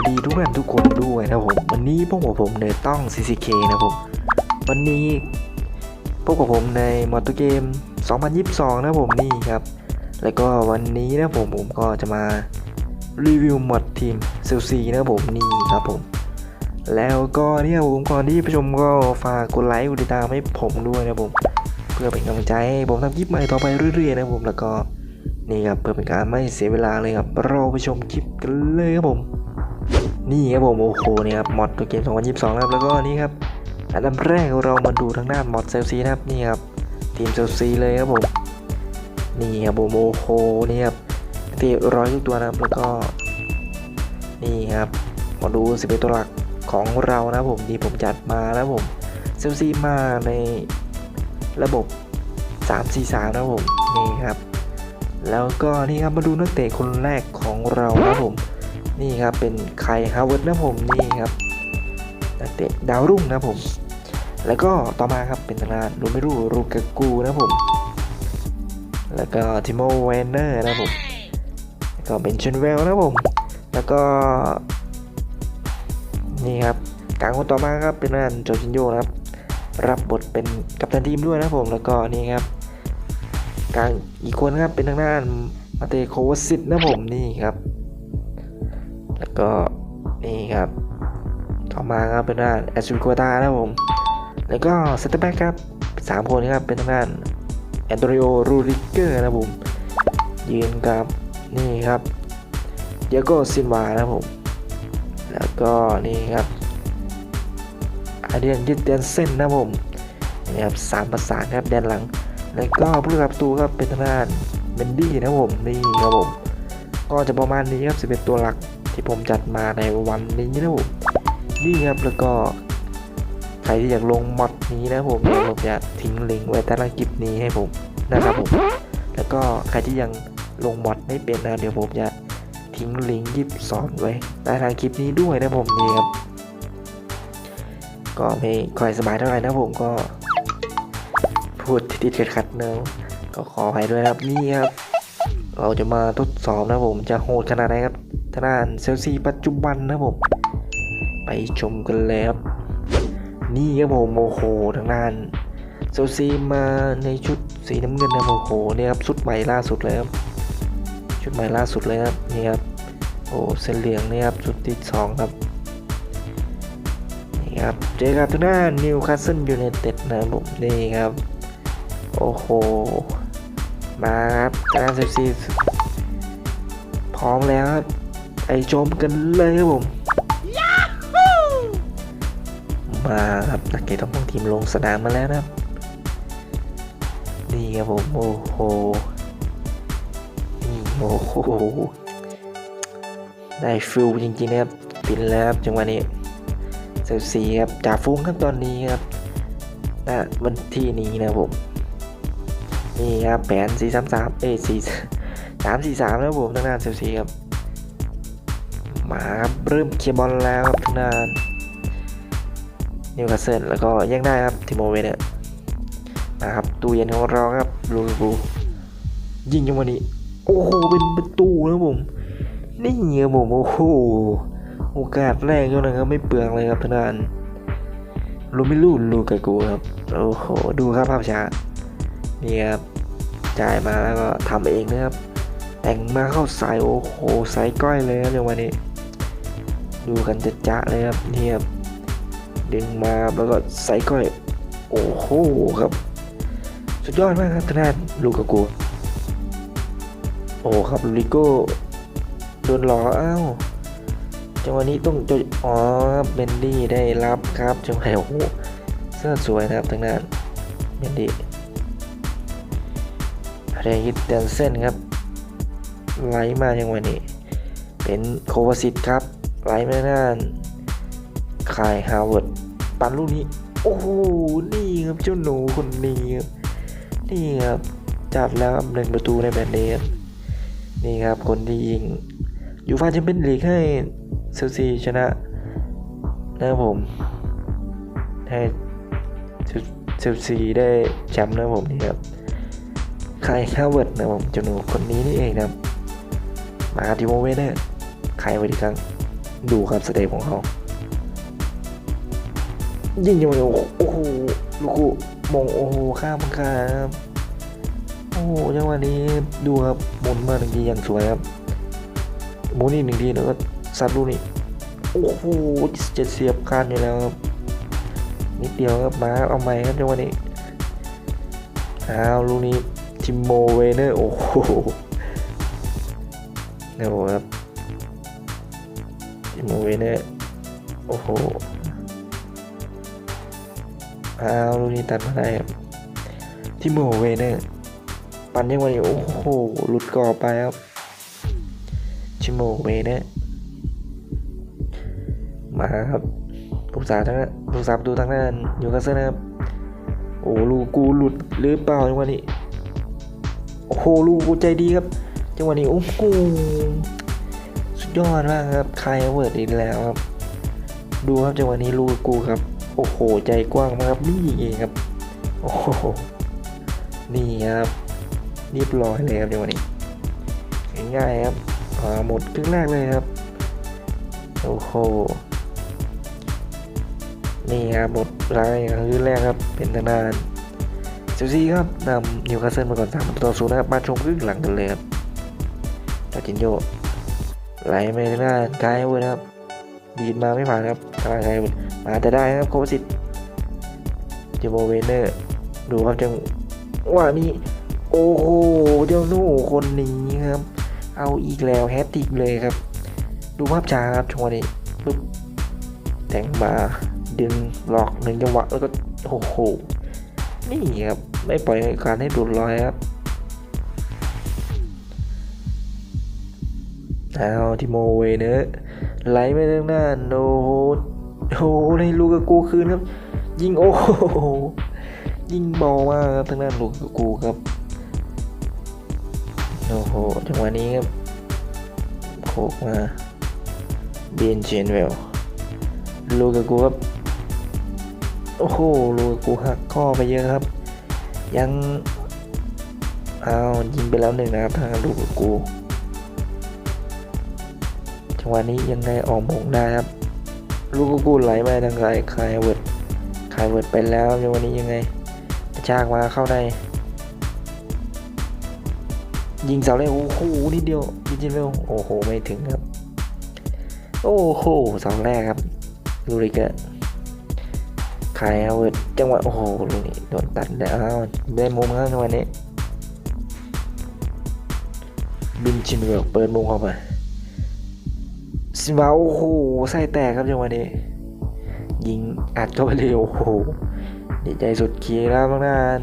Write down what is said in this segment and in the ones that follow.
วัสดีทุกท่านทุกคนด้วยนะผมวันนี้พวกบผมในต้อง CCK นะผมวันนี้พวกบผมในมอเตอร์เกม 2022 นะครับผมนี่ครับ แล้วก็วันนี้นะผมผมก็จะมารีวิวมอดทีมเซลซีนะผมนี่ครับผม แล้วก็เนี่ยผมก่อนที่ไปชมก็ฝากกดไลค์กดติดตามให้ผมด้วยนะผม เพื่อเป็นกำลังใจให้ผมทำคลิปใหม่ต่อไปเรื่อยๆ นะผมแล้วก็นี่ครับเพื่อเป็นการไม่เสียเวลาเลยครับเราไปชมคลิปกันเลยครับผม นี่ครับผมโอ้โหเนี่ยครับมอดตัวเกม 2022นะครับแล้วก็นี่ครับอันดับแรกเรามาดูทางด้านมอดเซลซีนะครับนี่ครับทีมเซลซีเลยครับผมนี่ครับผมโอ้โหนี่ครับตีร้อยทุกตัวนะครับแล้วก็นี่ครับมาดูสิบเอตัวหลักของเรานะผมที่ผมจัดมาแล้วผมเซลซีมาในระบบ 3-4-3 นะครับผมนี่ครับ แล้วก็นี่ครับมาดูนักเตะคนแรกของเราครับผม นี่ครับเป็นไคฮาวเวิร์ดนะผมนี่ครับนักเตะดาวรุ่งนะผม แล้วก็ต่อมาครับเป็นทางด้านรูไม่รู้รูกากูนะผม แล้วก็ทิโมเวนเนอร์นะผมแล้วก็เป็นชนเวลนะผม แล้วก็ นี่ครับกลางคนต่อมาครับเป็นทางด้านโจจินโยนะครับ รับบทเป็นกัปตันทีมด้วยนะผมแล้วก็นี่ครับกลางอีกคนครับเป็นทางด้านมาเตโควสิตนะผมนี่ครับ แล้วก็นี่ครับ ต่อมาครับเป็นด้านแอสวิโกตานะผม แล้วก็เซตอร์แบ็กครับสามคนครับเป็นทางด้านแอนโตนิโอรูริเกอร์นะผมยืนกับนี่ครับเดียโกซินวานะผม แล้วก็นี่ครับอาเดียนยิดเดนเซนนะผมนี่ครับสามประสานครับแดนหลัง แล้วก็ผู้รับประตูครับเป็นทางด้านเบนดี้นะผมนี่ครับผม ก็จะประมาณนี้ครับ 11 ตัวหลัก ที่ผมจัดมาในวันนี้นะผมนี่ครับแล้วก็ใครที่อยากลงมอดนี้นะผมเดี๋ยวผมจะทิ้งลิงก์ไว้ใต้ล่างคลิปนี้ให้ผมนะครับผม แล้วก็ใครที่ยังลงมอดไม่เป็นนะเดี๋ยวผมจะทิ้งลิงก์ยิบสอนไว้ใต้ล่างคลิปนี้ด้วยนะผมนี่ครับก็ไม่ค่อยสบายเท่าไหร่นะผมก็พูดติดๆขัดๆเนอะก็ขออภัยด้วยครับนี่ครับ เราจะมาทดสอบนะผมจะโหดขนาดไหนครับางด้านเซลซีปัจจุบันนะผมไปชมกันเลยครับนี่ครับผมโอโหทางด้านเซลซีมาในชุดสีน้ำเงินนะโอโหเนี่ยครับชุดใหม่ล่าสุดเลยครับชุดใหม่ล่าสุดเลยครับนี่ครับโอ้เส้นเหลืองนี่ครับชุดที่สองครับนี่ครับเจอกับทางด้านนิวคาสเซิลยูไนเต็ดนะครับผมนี่ครับโอ้โหมาครับทางด้านเซลซีพร้อมแล้วครับ ไปชมกันเลยครับผมมาครับนักเตะต้องทีมลงสนามมาแล้วนะครับนี่ครับผมโอ้โหนี่โอ้โหได้ฟิลจริงๆนะครับปินแล้วครับจังหวะนี้เซลซีครับจ่าฟุ้งครับตอนนี้ครับณวันที่นี้นะครับผมนี่ครับแผน4 3 3เอ้ย4 3 4 3นะครับผมทางด้านเซลซีครับ มาครับเริ่มเคลียร์บอลแล้วครับทางด้านนิวคาสเซิลแล้วก็แย่งได้ครับทิโมเวเนนะครับตู้เย็นของเราครับลูบูยิงจังหวะนี้ โอ้โหเป็นประตูนะผมนี่ครับผมโอ้โหโอกาสแรกก็นะครับไม่เปลืองเลยครับทางด้านลูมิลูลูกากูครับโอ้โหดูครับภาพช้านี่ครับจ่ายมาแล้วก็ทำเองนะครับแต่งมาเข้าสายโอ้โหสายก้อยเลยครับจังหวะนี้ ดูกันจะจะเลยครับเนี่ครับดึงมาแล้วก็ใสายก้อย โอ้โหครับ สุดยอดมากครับทางด้านลูกกากูโอ้ครับลูริโก้โดนหลออ้าวจังหวะนี้ต้องจะอ๋อเบนดี้ได้รับครับจังหวะโอ้โหเสื้อสวยนะครับทางด้านเบนดี้เรยิตเดนเซนครับไหลมาอย่างวันนี้ เป็นโควาซิตครับ ไหลมาด้านคายฮาวเวิร์ดปันลูกนี้ โอ้โห นี่ครับเจ้าหนูคนนี้ครับนี่ครับจับแล้วหนึ่งประตูในแบบนี้ครับนี่ครับคนที่ยิงยูฟ่าแชมเปี้ยนลีกให้เซลซีชนะนะครับผมให้เซลซีได้แชมป์นะครับผมนี่ครับใครฮาวเวิร์ดนะครับผมเจ้าหนูคนนี้นี่เองนะครับมาดิโมเวเนอร์ใครไว้ดีครั้ง ดูครับสเตปของเขา ยิงยังไงโอ้โหลูกูมองโอ้โหข้ามครับโอ้โหจังหวะนี้ดูครับหมุนมาหนึ่งทีอย่างสวยครับหมุนอีกหนึ่งทีแล้วก็ซัดลูกนี้โอ้โหจะเสียบคานอยู่แล้วครับนิดเดียวครับมาเอาใหม่ครับจังหวะนี้อ้าวลูกนี้ทิมโมเวเนอร์โอ้โหนี่โหครับ ทิมโมเวเนอร์โอ้โหอ้าวลูกนี้ตัดมาได้ครับที่โมเวเนอร์ปันยังไงโอ้โหหลุดกรอบไปครับชิโมเวเนอร์มาครับลูกสาวทั้งนั้นลูกสาวประตูทั้งนั้นอยู่กันเซนะครับโอ้ลูกกูหลุดหรือเปล่าจังหวะนี้โอ้โหลูกกูใจดีครับจังหวะนี้โอ้โห ยอดมากครับคายเวิร์ดอีกแล้วครับ ดูครับจังหวะนี้ลูกกูครับ โอ้โห ใจกว้างมากครับนี่เองครับ โอ้โห นี่ครับเรียบร้อยเลยครับจังหวะนี้ง่ายครับอ่าหมดครึ่งแรกเลยครับ โอ้โห นี่ครับหมดรายครึ่งแรกครับ เป็นทางด้านเชลซีครับนำนิวคาสเซิลมาก่อนสามประตูต่อศูนย์นะครับ มาชมครึ่งหลังกันเลยครับจอร์จินโย ไหลไปทางด้านกายเวอร์นะครับ ดีดมาไม่ผ่านครับทางด้านกายเวอร์มาแต่ได้ครับโควิสิตเจโมเวเนอร์ดูครับจังหวะนี้โอ้โหเจ้าหนูคนนี้ครับ เอาอีกแล้วแฮตติกเลยครับ ดูภาพช้าครับจังวะนี้ปึ๊บแต่งมาดึงหลอกหนึ่งจังหวะแล้วก็โอ้โหนี่ครับไม่ปล่อยการให้ดุดลอยครับ อาทิโมเวเนอร์ไหลไปทางด้าโอ้โหโอ้ในลูกกบกูคืนครับ ยิงโอ้โหยิงบอลมากครับทางด้านลูกกบกูครับโอ้โหจังหวะนี้ครับโคกมาเบียนเชนเวลลูกกบกูครับโอ้โหลูกกบกูหักข้อไปเยอะครับ ยังเอายิงไปแล้วหนึ่งนะครับทางลูกกบกู จังหวะนี้ยังไงออกมงได้ครับ ลูกกูไหลมาทางไกลคายเวิร์ดคายเวิร์ดไปแล้วในวันนี้ยังไงกระชากมาเข้าในยิงเสาเลยโอ้โหนิดเดียวยิงจินเวลโอ้โหไม่ถึงครับ โอ้โหเสาแรกครับลูริกะคายเวิร์ดจังหวะโอ้โหลูกนี้โดนตัดแล้วอ้าวได้มุมครับในวันนี้บินจินเวลเปิดมุมเข้าไป มาโอ้โหไส้แตกครับจังหวะนี้ ยิงอัดเข้าไปเลยโอ้โหดีใจสุดขีดแล้วบางนาน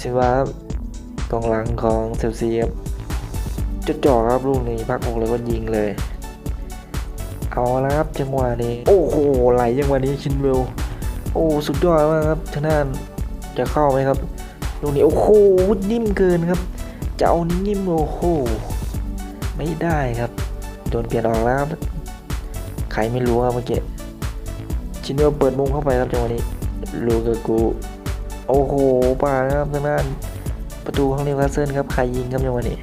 สิว่ากองหลังของเซลซีครับจะจ่อครับลูกนี้พักอกเลยก็ยิงเลย เอาละครับจังหวะนี้ โอ้โหไหลจังหวะนี้ชินเวลโอ้สุดยอดมากครับทางด้านจะเข้าไหมครับลูกนี้โอ้โหนิ่มเกินครับ จะเอานิ่มโอ้โหไม่ได้ครับ ดนเปลี่ยนออกแล้วครับใครไม่รู้ครับเมื่อกี้ชินเวลเปิดมุมเข้าไปครับจังหวะนี้ลูกากูโอ้โหป่านะครับทางด้านประตูของนิวคาสเซิลครับใครยิงครับจังหวะนี้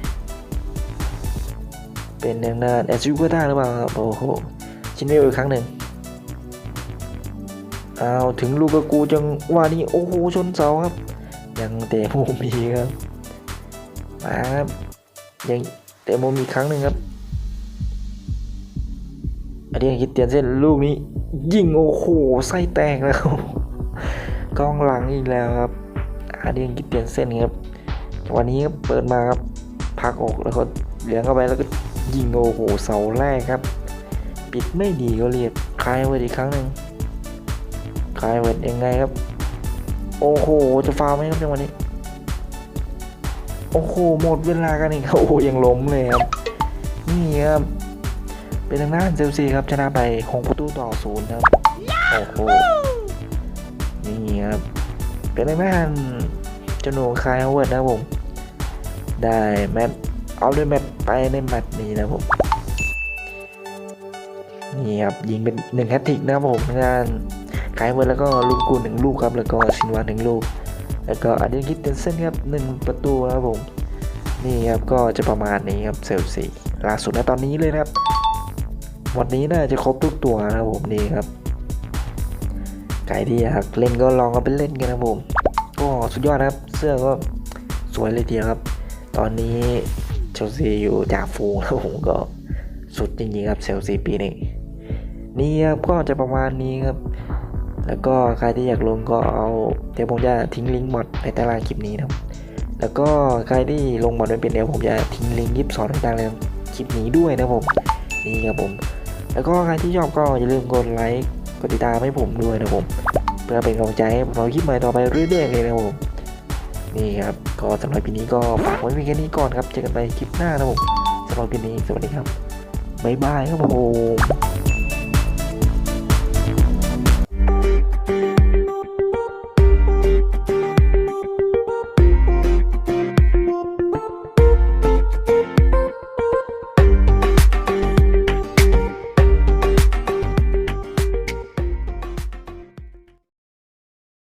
เป็นทางด้านแอซิวก็ได้หรือเปล่าครับโอ้โหชินเวลอีกครั้งหนึ่งเอาถึงลูกากูจังหวะนี้โอ้โหชนเสาครับ ยังเตะมุมอีกครับมาครับยังเตะมุมอีกครั้งหนึ่งครับ อันนี้คิดเตียนเส้นลูกนี้ ยิงโอ้โหไส้แตกแล้วกองหลังอีกแล้วครับอันนี้คิดเตียนเส้นครับวันนี้เปิดมาครับพักอกแล้วก็เหลืองเข้าไปแล้วก็ยิงโอ้โหเสาแรกครับ ปิดไม่ดีก็เรียกคลายเวิร์ดอีกครั้งหนึ่งคลายเวิร์ดยังไงครับ โอ้โหจะฟาวไหมครับจังหวะนี้ โอ้โหหมดเวลากันอีกครับโอ้ยังล้มเลยครับนี่ครับ เป็นทางด้านเซลซีครับชนะไป6ประตูต่อศูนย์ครับโอ้โหนี่ครับเป็นทางด้านจนูคายฮาวเวิร์ดนะผมได้แมตช์เอาด้วยแมตช์ไปในแมตช์นี้นะผมนี่ครับยิงเป็นหนึ่งแฮตทริกนะครับผมทางด้านคายฮาวเวิร์ดแล้วก็ลูกกูหนึ่งลูกครับแล้วก็ซินวานหนึ่งลูกแล้วก็อเดนคิดเตนเซนครับหนึ่งประตูนะครับผมนี่ครับก็จะประมาณนี้ครับเซลซีล่าสุดณตอนนี้เลยนะครับ วันนี้น่าจะครบทุกตัวนะครับผมนี่ครับใครที่อยากเล่นก็ลองเอาไปเล่นกันนะผมก็สุดยอดนะครับ เสื้อก็สวยเลยทีเดียวครับ ตอนนี้เชลซีอยู่จากฟูงแล้วผมก็สุดจริงๆครับเชลซีปีนี้นี่ครับก็จะประมาณนี้ครับ แล้วก็ใครที่อยากลงก็เอาเดี๋ยวผมจะทิ้งลิงก์หมดในตารางคลิปนี้นะครับ แล้วก็ใครที่ลงหมดไม่เป็นเดี๋ยวผมจะทิ้งลิงก์ยิบสอนในตารางคลิปนี้ด้วยนะครับผมนี่ครับผม แล้วก็ใครที่ชอบก็อย่าลืมกดไลค์ กดติดตามให้ผมด้วยนะผม เพื่อเป็นกำลังใจให้ผมทำคลิปใหม่ต่อไปเรื่อยๆเลยนะผม นี่ครับ ก็สำหรับปีนี้ก็ฝากไว้เพียงแค่นี้ก่อนครับ เจอกันในคลิปหน้านะครับผมสำหรับปีนี้ สวัสดีครับ บ๊ายบายครับผม